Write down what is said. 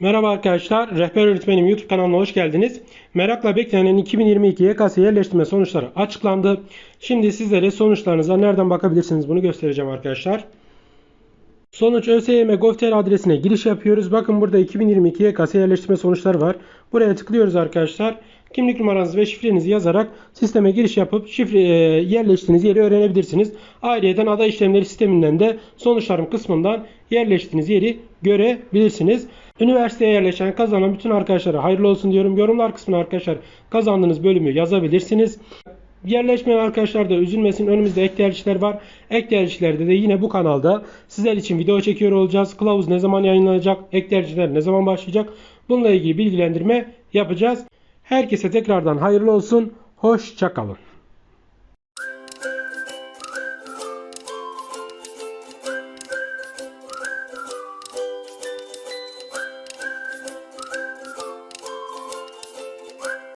Merhaba arkadaşlar, Rehber Öğretmenim YouTube kanalına hoş geldiniz. Merakla beklenen 2022 YKS yerleştirme sonuçları açıklandı. Şimdi sizlere sonuçlarınıza nereden bakabilirsiniz bunu göstereceğim arkadaşlar. Sonuç ÖSYM Gov.tr adresine giriş yapıyoruz. Bakın burada 2022 YKS yerleştirme sonuçları var. Buraya tıklıyoruz arkadaşlar. Kimlik numaranızı ve şifrenizi yazarak sisteme giriş yapıp şifre e, yerleştiğiniz yeri öğrenebilirsiniz. Ayrıca aday işlemleri sisteminden de sonuçlarım kısmından yerleştiğiniz yeri görebilirsiniz. Üniversiteye yerleşen kazanan bütün arkadaşlara hayırlı olsun diyorum. Yorumlar kısmına arkadaşlar kazandığınız bölümü yazabilirsiniz. Yerleşmeyen arkadaşlar da üzülmesin. Önümüzde ek tercihler var. Ek tercihlerde de yine bu kanalda sizler için video çekiyor olacağız. Kılavuz ne zaman yayınlanacak? Ek tercihler ne zaman başlayacak? Bununla ilgili bilgilendirme yapacağız. Herkese tekrardan hayırlı olsun. Hoşçakalın.